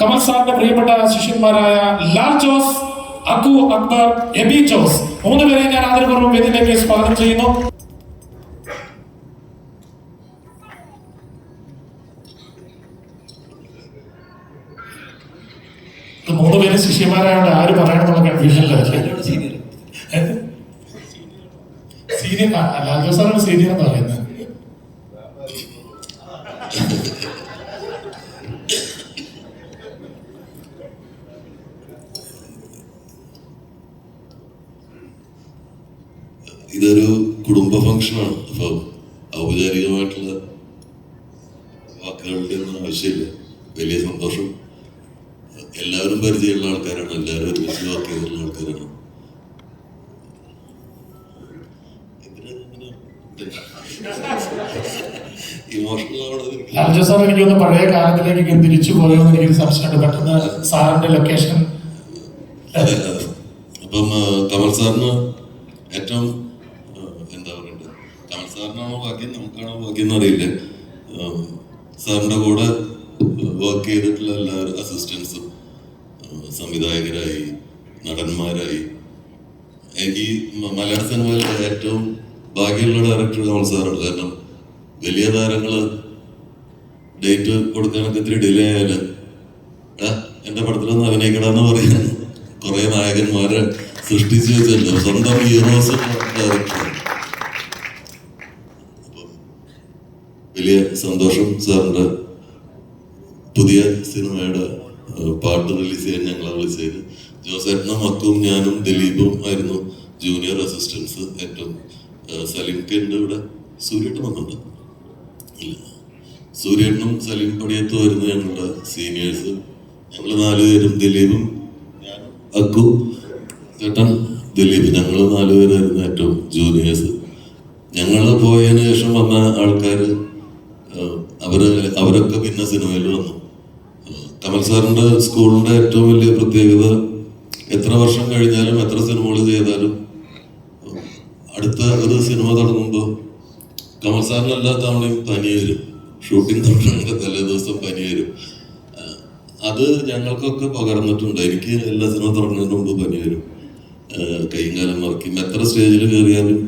കമൽ സാറിന്റെ പ്രിയപ്പെട്ട ശിഷ്യന്മാരായ ലാൽ ജോസ് അക്കു അക്ബർ എബി ജോസ്. മൂന്ന് പേരെ ഞാൻ ആദരപൂർവം വേദിയിലേക്ക് സ്വാഗതം ചെയ്യുന്നു. മൂന്ന് പേര് ശിഷ്യന്മാരായോണ്ട് ആര് പറയണമെന്നുള്ള കൺഫ്യൂഷനിലായിരിക്കും സീനിയർ. സീനിയർ ലാൽ ജോസ് ആണ് സീനിയർ എന്ന് പറയുന്നത്. ഇതൊരു കുടുംബ ഫംഗ്ഷനാണ് അപ്പൊ ഔപചാരികമായിട്ടുള്ള വാക്കുകളുടെ ഒന്നും ആവശ്യമില്ല. വലിയ സന്തോഷം. എല്ലാവരും പരിചയമുള്ള ആൾക്കാരാണ്. എല്ലാവരും ഒരുമിച്ച് വർക്ക് ചെയ്തിട്ടുള്ള ആൾക്കാരാണ്. രാജു സാർ എനിക്ക് ഒന്ന് പഴയ കാലത്തിലേക്ക് തിരിച്ചു പോയോ എന്ന് എനിക്ക് സംശയമുണ്ട് പെട്ടെന്ന് സാറിന്റെ ലൊക്കേഷൻ അപ്പം തമർ കമൽ സാറിന് ഏറ്റവും ആ, എന്താ പറയണ്ടത് കമൽ സാറിനാണോ ഭാഗ്യം നമുക്കാണോ ഭാഗ്യം എന്നറിയില്ല. സാറിന്റെ കൂടെ വർക്ക് ചെയ്തിട്ടുള്ള എല്ലാ അസിസ്റ്റൻസും സംവിധായകരായി നടന്മാരായി. എനിക്ക് മലയാള സിനിമയിലെ ഏറ്റവും ഭാഗ്യമുള്ള ഡയറക്ടർ നമ്മൾ സാറാണ് കാരണം വലിയ താരങ്ങൾ ഡേറ്റ് കൊടുക്കാനൊക്കെ ഇത്തിരി ഡിലേ "എടാ, എന്റെ പടത്തിലൊന്ന് അഭിനയിക്കണമെന്ന് പറയാൻ കുറെ നായകന്മാരെ സൃഷ്ടിച്ചു വെച്ചല്ലോ സ്വന്തം ഹീറോസ് ഡയറക്ടർ വലിയ സന്തോഷം സാറിന്റെ പുതിയ സിനിമയുടെ പാട്ട് റിലീസ് ചെയ്യാൻ ഞങ്ങളെ വിളിച്ചത് ജോസേട്ടനും മക്കും ഞാനും ദിലീപും ആയിരുന്നു ജൂനിയർ അസിസ്റ്റൻസ് ഏറ്റവും സലീം കെണ്ട് ഇവിടെ സൂര്യേട്ടൻ വന്നുണ്ട് ഇല്ല. സൂര്യേട്ടനും സലീം ആയിരുന്നു ഞങ്ങളുടെ സീനിയേഴ്സ് ഞങ്ങൾ നാലുപേരും ദിലീപും അക്കു ചേട്ടൻ ദിലീപ് ഞങ്ങൾ നാലുപേരായിരുന്നു ഏറ്റവും ജൂനിയേഴ്സ് ഞങ്ങൾ പോയതിനു ശേഷം വന്ന ആൾക്കാർ അവർ അവരൊക്കെ പിന്നെ സിനിമയിൽ വന്നു കമൽ സാറിന്റെ സ്കൂളിന്റെ ഏറ്റവും വലിയ പ്രത്യേകത എത്ര വർഷം കഴിഞ്ഞാലും എത്ര സിനിമകൾ ചെയ്താലും അടുത്ത ഒരു സിനിമ തുടങ്ങുമ്പോൾ കമൽ സാറിന് തവണയും പനി വരും. ഷൂട്ടിംഗ് തുടങ്ങുന്ന തലേ ദിവസം പനി വരും. അത് ഞങ്ങൾക്കൊക്കെ പകർന്നിട്ടുണ്ട്. എനിക്ക് എല്ലാ സിനിമ തുടങ്ങുന്നതിന് മുമ്പ് പനി വരും. കൈയും കാലം മറക്കും. എത്ര സ്റ്റേജിൽ കയറിയാലും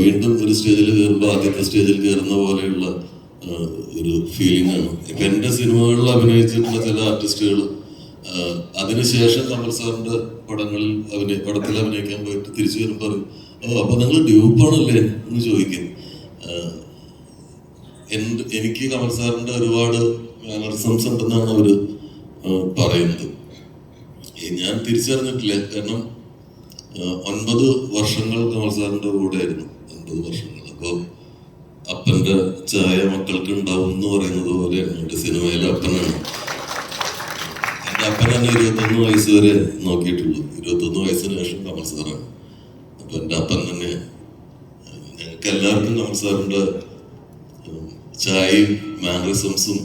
വീണ്ടും ഒരു സ്റ്റേജിൽ കയറുമ്പോൾ ആദ്യത്തെ സ്റ്റേജിൽ കയറുന്ന പോലെയുള്ള ഒരു ഫീലിംഗാണ് ഇപ്പൊ എന്റെ സിനിമകളിൽ അഭിനയിച്ചിട്ടുള്ള ചില ആർട്ടിസ്റ്റുകൾ അതിനുശേഷം കമൽ സാറിന്റെ പടങ്ങളിൽ അഭിനയ പടത്തിൽ അഭിനയിക്കാൻ പോയിട്ട് തിരിച്ചു വരുമ്പോൾ പറയും ഓ അപ്പൊ നിങ്ങൾ ഡ്യൂപ്പാണല്ലേ എന്ന് ചോദിക്കും. എനിക്ക് കമൽ സാറിന്റെ ഒരുപാട് മാനറിസംസ് ഉണ്ടെന്നാണ് അവർ പറയുന്നത്. ഞാൻ തിരിച്ചറിഞ്ഞിട്ടില്ല. കാരണം ഒൻപത് വർഷങ്ങൾ കമൽ സാറിന്റെ കൂടെ ആയിരുന്നു. ഒൻപത് വർഷങ്ങൾ. അപ്പോൾ അപ്പന്റെ ചായ മക്കൾക്ക് ഉണ്ടാവും എന്ന് പറയുന്നത് പോലെയാണ് എന്റെ സിനിമയിലെ അപ്പനാണ്. എന്റെ അപ്പൻ തന്നെ ഇരുപത്തൊന്ന് വയസ്സ് വരെ നോക്കിയിട്ടുള്ളൂ. ഇരുപത്തൊന്ന് വയസ്സിന് ശേഷം കമൽ സാറാണ്. അപ്പൊ എന്റെ അപ്പൻ തന്നെ ഞങ്ങൾക്ക് എല്ലാവർക്കും കമൽ സാറിന്റെ ചായയും മാനറിസംസും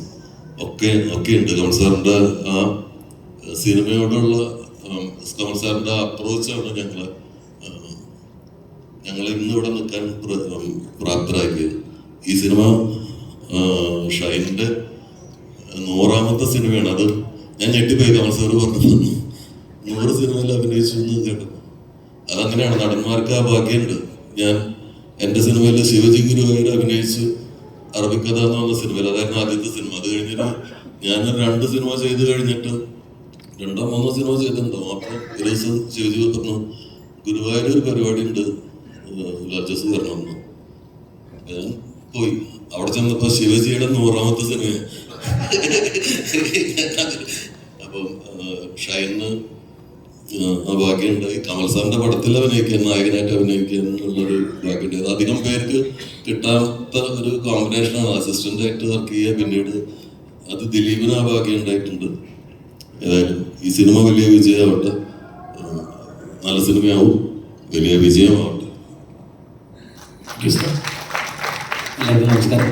ഒക്കെ ഒക്കെ ഉണ്ട്. കമൽ സാറിന്റെ ആ സിനിമയോടുള്ള കമൽ സാറിന്റെ അപ്രോച്ചാണ് ഞങ്ങൾ ഞങ്ങൾ ഇന്നിവിടെ നിൽക്കാൻ പ്ര- പ്രാപ്തരാക്കിയത്. ഈ സിനിമ ഷൈനിന്റെ നൂറാമത്തെ സിനിമയാണ്. അത് ഞാൻ ഞെട്ടിപ്പോയി കമൽ പറഞ്ഞു നൂറ് സിനിമയിൽ അഭിനയിച്ചു എന്ന് കേട്ടു അതങ്ങനെയാണ് നടന്മാർക്ക് ആ ഭാഗ്യമുണ്ട്. ഞാൻ എന്റെ സിനിമയിൽ ശിവജി ഗുരുവായൂർ അഭിനയിച്ച് അറബിക്കഥ എന്ന് പറഞ്ഞ സിനിമയിൽ അതായിരുന്നു ആദ്യത്തെ സിനിമ. അത് കഴിഞ്ഞിട്ട് ഞാൻ രണ്ട് സിനിമ ചെയ്ത് കഴിഞ്ഞിട്ട് രണ്ടോ മൂന്നോ സിനിമ ചെയ്തിട്ടുണ്ടോ. അപ്പൊ ഒരു ദിവസം ശിവജി പറഞ്ഞു ഗുരുവായൂർ ഒരു പരിപാടി ഉണ്ട് രാജസ് വരണമെന്ന്. ഞാൻ പോയി. അവിടെ ചെന്നപ്പോ ശിവജിയുടെ നൂറാമത്തെ സിനിമ അപ്പം ഷൈന് ആ ഭാഗ്യമുണ്ടായി കമൽ സാറിന്റെ പടത്തിൽ അഭിനയിക്കാൻ നായകനായിട്ട് അഭിനയിക്കാൻ ബാക്കിയുണ്ട് അധികം പേർക്ക് കിട്ടാത്ത ഒരു കോമ്പിനേഷനാണ് അസിസ്റ്റന്റ് ആയിട്ട് വർക്ക് ചെയ്യുക പിന്നീട് അത് ദിലീപിന് ആ ഭാഗ്യം ഉണ്ടായിട്ടുണ്ട്. ഏതായാലും ഈ സിനിമ വലിയ വിജയമാവട്ടെ. നല്ല സിനിമയാവും. വലിയ വിജയമാവട്ടെ. എല്ലാവർക്കും നമസ്കാരം.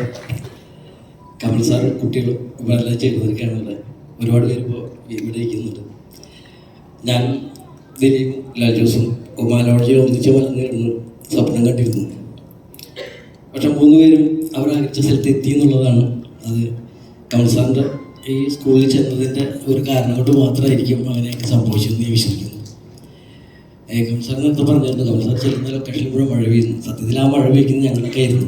കമൽ സാർ കുട്ടികളും ഇവരെല്ലാം ചെയ്തിരിക്കുകയാണുള്ളത് ഒരുപാട് പേര് ഇപ്പോൾ ഇവിടെ ഇരിക്കുന്നുണ്ട്. ഞാൻ ദിലീപ് ലാൽ ജോസും ഉമാലോജിയും ഒന്നിച്ച് വളർന്നിരുന്നു സ്വപ്നം കണ്ടിരുന്നു. പക്ഷെ മൂന്ന് പേരും അവരാഗ്രഹിച്ച സ്ഥലത്ത് എത്തി എന്നുള്ളതാണ്. അത് കമൽ സാറിന്റെ ഈ സ്കൂളിൽ ചെന്നതിന്റെ ഒരു കാരണം കൊണ്ട് മാത്രമായിരിക്കും അങ്ങനെയൊക്കെ സംഭവിച്ചതെന്ന് ഞാൻ വിശ്വസിക്കുന്നു. കമൽ സാറിന് എന്താ പറഞ്ഞിരുന്നു കമൽ സാർ ചെല്ലുന്ന ലൊക്കേഷനിൽ കൂടെ മഴ പെയ്യുന്നു. സത്യത്തിൽ ആ മഴ പെയ്ക്കുന്നത് ഞങ്ങളൊക്കെ ആയിരുന്നു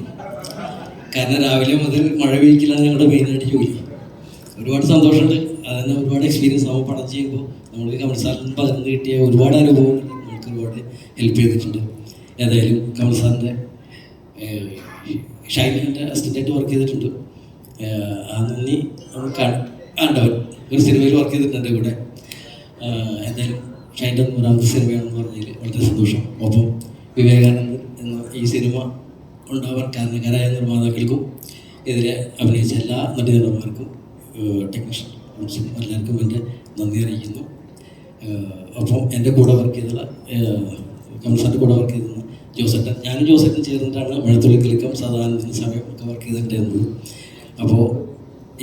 കാരണം രാവിലെ മുതൽ മഴ പെയ്യിക്കലാണ് ഞങ്ങളുടെ മെയിനായിട്ട് ജോലി ഒരുപാട് സന്തോഷമുണ്ട്. അതന്നെ ഒരുപാട് എക്സ്പീരിയൻസ് ആവും പടം ചെയ്യുമ്പോൾ നമ്മൾ കമൽ സാറിൽ നിന്ന് പകർന്ന് കിട്ടിയ ഒരുപാട് അനുഭവങ്ങൾ നമുക്ക് ഒരുപാട് ഹെൽപ്പ് ചെയ്തിട്ടുണ്ട്. ഏതായാലും കമൽ സാറിന്റെ ഷൈനിന്റെ അസിസ്റ്റന്റായിട്ട് വർക്ക് ചെയ്തിട്ടുണ്ട്. ആ നന്ദി നമുക്ക് കണ്ടവൻ ഒരു സിനിമയിൽ വർക്ക് ചെയ്തിട്ടുണ്ട് ഇവിടെ. എന്തായാലും ഷൈന്റെ നൂറാമത്തെ സിനിമയാണെന്ന് പറഞ്ഞതിൽ വളരെ സന്തോഷം. ഒപ്പം വിവേകാനന്ദൻ എന്ന ഈ സിനിമ ഉണ്ടാവാൻ കാരണക്കാരായ നിർമ്മാതാക്കൾക്കും ഇതിലെ അഭിനയിച്ച എല്ലാ നടീനടന്മാർക്കും ടെക്നീഷ്യൻ എല്ലാവർക്കും എന്റെ നന്ദി അറിയിക്കുന്നു. അപ്പം എന്റെ കൂടെ വർക്ക് ചെയ്തുള്ള കംസാന്റെ കൂടെ വർക്ക് ചെയ്തിരുന്ന ജോസറ്റൻ ഞാനും ജോസറ്റൻ ചേർന്നിട്ടാണ് മഴത്തുള്ളി കിളിക്കം സാധാരണ സമയം ഒക്കെ വർക്ക് ചെയ്തിട്ടുണ്ടായിരുന്നത്. അപ്പോൾ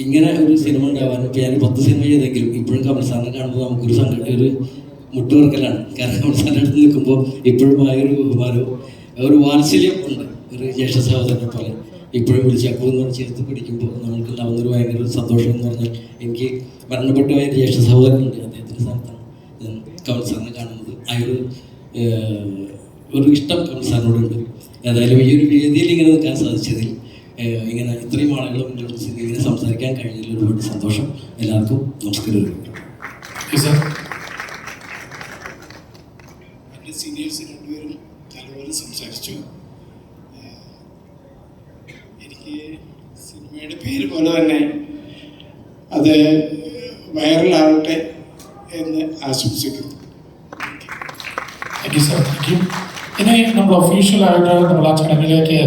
ഇങ്ങനെ ഒരു സിനിമ ഉണ്ടാവാനും ഞാൻ പത്ത് സിനിമ ചെയ്തെങ്കിലും ഇപ്പോഴും കമൽ സാറിനെ കാണുമ്പോൾ നമുക്കൊരു സംഘടന ഒരു മുട്ടുവർക്കലാണ്. കാരണം കമൽ അടുത്ത് നിൽക്കുമ്പോൾ ഇപ്പോഴും ആ ഒരു ബഹുമാനവും ഒരു വാത്സല്യം ഉണ്ട്. ഒരു ജ്യേഷ്ഠ സഹോദരനെ പോലെ. ഇപ്പോഴും വിളിച്ച് അപ്പു എന്ന് ചേർത്ത് പിടിക്കുമ്പോൾ നമുക്ക് ഉണ്ടാവുന്ന ഭയങ്കര സന്തോഷം എന്ന് പറഞ്ഞാൽ എനിക്ക് മരണപ്പെട്ട ഒരു ജ്യേഷ്ഠ സഹോദരനുണ്ട് അദ്ദേഹത്തിന്റെ സ്ഥാനത്താണ് കൗൺസാറിനെ കാണുന്നത്. അയാൾ ഒരു ഇഷ്ടം കമൽ സാറിനോടുണ്ട് ഏതായാലും ഈ ഒരു വേദിയിൽ ഇങ്ങനെ നിൽക്കാൻ സാധിച്ചതിൽ ഇങ്ങനെ ഇത്രയും മുന്നിൽ ഇങ്ങനെ സംസാരിക്കാൻ കഴിഞ്ഞതിൽ ഒരുപാട് സന്തോഷം. എല്ലാവർക്കും നമസ്കാരം Yes, sir. എന്റെ സീനിയേഴ്സ് രണ്ടുപേരും നല്ലപോലെ സംസാരിച്ചു എനിക്ക് സിനിമയുടെ പേര് പോലെ തന്നെ അത് വൈറലാവട്ടെ എന്ന് ആശംസിക്കുന്നു. Thank you sir thank you ഇനി നമ്മൾ ഒഫീഷ്യലായിട്ട് നമ്മൾ ആ ചടങ്ങിലേക്ക്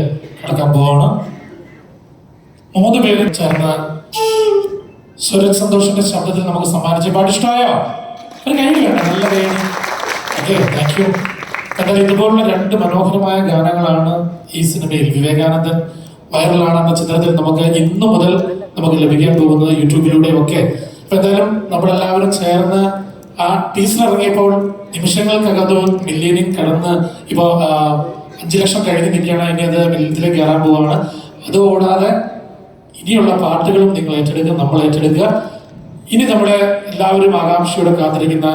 കടക്കാൻ പോവാണ്. മൂന്ന് പേരും ചേർന്ന് സുരജ് സന്തോഷിന്റെ ശബ്ദത്തിൽ നമുക്ക് സമ്മാനിച്ച പാട്ട് ഇഷ്ടമായോ ഒരു കൈ നല്ല പേര് ഓക്കെ താങ്ക് യു എന്തായാലും ഇതുപോലുള്ള രണ്ട് മനോഹരമായ ഗാനങ്ങളാണ് ഈ സിനിമയിൽ വിവേകാനന്ദൻ വൈറലാണെന്ന ചിത്രത്തിൽ നമുക്ക് ഇന്നു മുതൽ നമുക്ക് ലഭിക്കാൻ പോകുന്നത് യൂട്യൂബിലൂടെ ഒക്കെ. അപ്പൊ എന്തായാലും നമ്മളെല്ലാവരും ചേർന്ന് ആ ടീസർ ഇറങ്ങിയപ്പോൾ നിമിഷങ്ങൾക്കകത്ത് മില്യണിൽ കടന്ന് ഇപ്പൊ അഞ്ചു ലക്ഷം കഴിഞ്ഞ് നിൽക്കുകയാണ്. ഇനി അത് മില്യത്തിലേക്ക് കയറാൻ പോവുകയാണ് അതുകൂടാതെ ഇനിയുള്ള പാട്ടുകളും നിങ്ങൾ ഏറ്റെടുക്കുക നമ്മൾ ഏറ്റെടുക്കുക. ഇനി നമ്മുടെ എല്ലാവരും ആകാംക്ഷയോടെ കാത്തിരിക്കുന്ന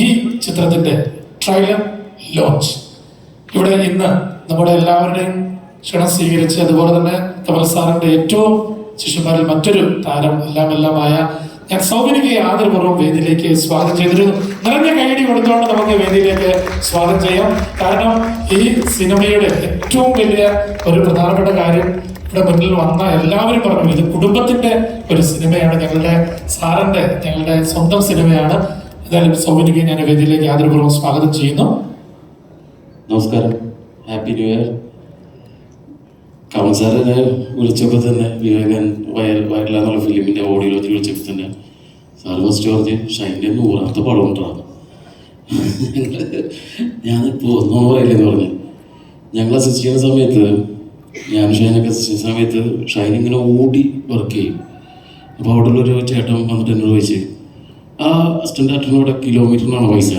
ഈ ചിത്രത്തിന്റെ ട്രailer ലോഞ്ച് ഇവിടെ ഇന്ന് നമ്മുടെ എല്ലാവരുടെയും ക്ഷണം സ്വീകരിച്ച് അതുപോലെ തന്നെ കമൽസാറിന്റെ ഏറ്റവും ശിഷ്യന്മാരിൽ മറ്റൊരു താരം എല്ലാം എല്ലാമായ ഞാൻ സൗകര്യക്ക് ആദരപൂർവം വേദിയിലേക്ക് സ്വാഗതം ചെയ്തിരുന്നു നിറഞ്ഞ കൈയടി കൊടുത്തുകൊണ്ട് നമുക്ക് വേദിയിലേക്ക് സ്വാഗതം ചെയ്യാം. കാരണം ഈ സിനിമയുടെ ഏറ്റവും വലിയ ഒരു പ്രധാനപ്പെട്ട കാര്യം ഇവിടെ മുന്നിൽ വന്ന എല്ലാവരും പറഞ്ഞു ഇത് കുടുംബത്തിന്റെ ഒരു സിനിമയാണ് ഞങ്ങളുടെ സാറിന്റെ ഞങ്ങളുടെ സ്വന്തം സിനിമയാണ്. എന്തായാലും സൗകര്യക്ക് ഞാൻ വേദിയിലേക്ക് ആദരപൂർവം സ്വാഗതം ചെയ്യുന്നു. നമസ്കാരം. ഹാപ്പി ന്യൂ ഇയർ കമൽ സാറിനെ വിളിച്ചപ്പോൾ തന്നെ വിവേകൻ വയർ വയറില എന്നുള്ള ഫിലിമിന്റെ ഓഡിയോ ലോഞ്ച് വിളിച്ചപ്പോൾ തന്നെ സാർ ഫസ്റ്റ് പറഞ്ഞ് ഷൈന്റെ നൂറാമത്തെ പടം ഉണ്ടാകും ഞാനിപ്പോൾ ഒന്നും പറയില്ലെന്ന് പറഞ്ഞു. ഞങ്ങൾ അസിസ്റ്റ് ചെയ്യുന്ന സമയത്ത് ഞാൻ ഷൈനൊക്കെ അസിസ്റ്റ് ചെയ്യുന്ന സമയത്ത് ഷൈൻ ഇങ്ങനെ ഓടി വർക്ക് ചെയ്യും. അപ്പോൾ അവിടെ ഉള്ളൊരു ചേട്ടൻ വന്നിട്ട് എന്നോട് ചോദിച്ച് ആ അസിസ്റ്റന്റ് കിലോമീറ്ററിനാണ് പൈസ.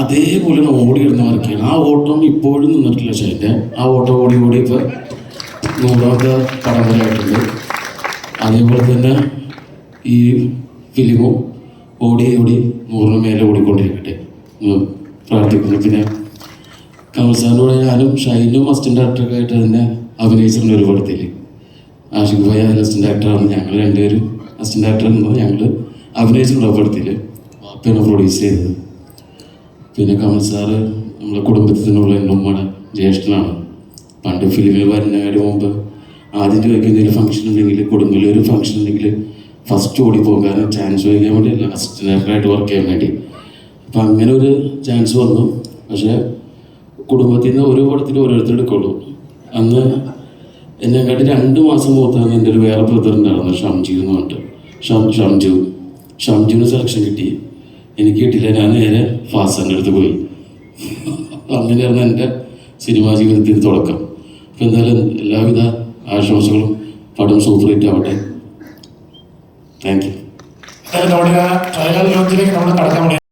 അതേപോലെ ഓടി ഇടുന്ന വർക്കാണ് ആ ഓട്ടം ഇപ്പോഴും നിന്നിട്ടില്ല ഷൈന്റെ. ആ ഓട്ടം ഓടി ഓടി ഇപ്പോൾ നൂറാമത്തെ പടം വരെയായിട്ടുണ്ട് അതേപോലെ തന്നെ ഈ ഫിലിമും ഓടി ഓടി നൂറിന് മേലെ ഓടിക്കൊണ്ടിരിക്കട്ടെ. പ്രാർത്ഥിക്കുന്നു. പിന്നെ കമൽസാറിനോട് ഞാനും ഷൈനും അസിസ്റ്റന്റ് ഡയറക്ടറൊക്കെ ആയിട്ട് തന്നെ അഭിനയിച്ചിട്ടുണ്ട് ഒരു പടത്തിൽ ആഷിഖ് ഭായി അതിൽ അസിസ്റ്റന്റ് ഡയറക്ടറാണ് ഞങ്ങൾ രണ്ടുപേരും. അസിസ്റ്റന്റ് ഡയറക്ടർ എന്നത് ഞങ്ങൾ ആ പടത്തിൽ വാപ്പയാണ് പ്രൊഡ്യൂസ് ചെയ്തത്. പിന്നെ കമൽ സാറ് നമ്മളെ കുടുംബത്തിനുള്ള ഉമ്മയുടെ ജ്യേഷ്ഠനാണ്. പണ്ട് ഫിലിമിൽ വരുന്നതിന് മുമ്പ് ആദ്യം ചോദിക്കുന്ന എന്തെങ്കിലും ഫംഗ്ഷൻ ഉണ്ടെങ്കിൽ കുടുംബത്തിൽ ഒരു ഫംഗ്ഷൻ ഉണ്ടെങ്കിൽ ഫസ്റ്റ് ഓടി പോകാൻ ചാൻസ് ചോദിക്കാൻ വേണ്ടിയല്ല ലാസ്റ്റ് ഡയറക്ടറായിട്ട് വർക്ക് ചെയ്യാൻ വേണ്ടി. അപ്പം അങ്ങനെ ഒരു ചാൻസ് വന്നു. പക്ഷേ കുടുംബത്തിൽ നിന്ന് ഓരോ പടത്തിൽ ഓരോരുത്തർ എടുക്കുള്ളൂ. അന്ന് എന്നെക്കാട്ടി രണ്ട് മാസം മൂത്താണ് എന്റെ ഒരു വേറെ ബ്രദർ ഉണ്ടായിരുന്നു ഷംജു എന്ന് പറഞ്ഞിട്ട്. ഷം ഷംജു. ഷംജുവിന് സെലക്ഷൻ കിട്ടി. എനിക്ക് കിട്ടില്ല ഞാൻ നേരെ ഫാസാന്റെ അടുത്ത് പോയി. അങ്ങനെയായിരുന്നു എന്റെ സിനിമാ ജീവിതത്തിന്റെ തുടക്കം. അപ്പം എന്തായാലും എല്ലാവിധ ആശംസകളും പടം സൂപ്പർ ആവട്ടെ. താങ്ക് യു നമ്മുടെ